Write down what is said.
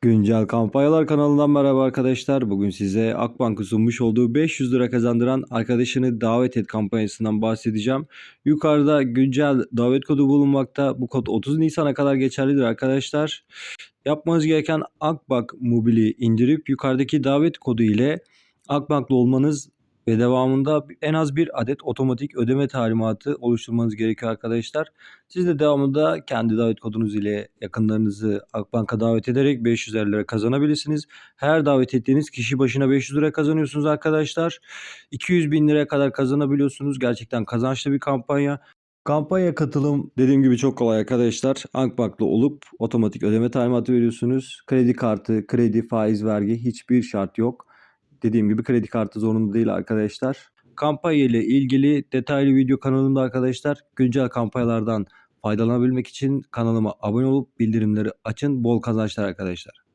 Güncel kampanyalar kanalından merhaba arkadaşlar. Bugün size Akbank'ın sunmuş olduğu 500 lira kazandıran arkadaşını davet et kampanyasından bahsedeceğim. Yukarıda güncel davet kodu bulunmakta. Bu kod 30 Nisan'a kadar geçerlidir arkadaşlar. Yapmanız gereken Akbank mobili indirip yukarıdaki davet kodu ile Akbank'lı olmanız ve devamında en az bir adet otomatik ödeme talimatı oluşturmanız gerekiyor arkadaşlar. Siz de devamında kendi davet kodunuz ile yakınlarınızı Akbank'a davet ederek 500 lira kazanabilirsiniz. Her davet ettiğiniz kişi başına 500 lira kazanıyorsunuz arkadaşlar. 200 bin liraya kadar kazanabiliyorsunuz. Gerçekten kazançlı bir kampanya. Kampanya katılım dediğim gibi çok kolay arkadaşlar. Akbank'lı olup otomatik ödeme talimatı veriyorsunuz. Kredi kartı, kredi, faiz, vergi hiçbir şart yok. Dediğim gibi kredi kartı zorunlu değil arkadaşlar. Kampanya ile ilgili detaylı video kanalımda arkadaşlar. Güncel kampanyalardan faydalanabilmek için kanalıma abone olup bildirimleri açın. Bol kazançlar arkadaşlar.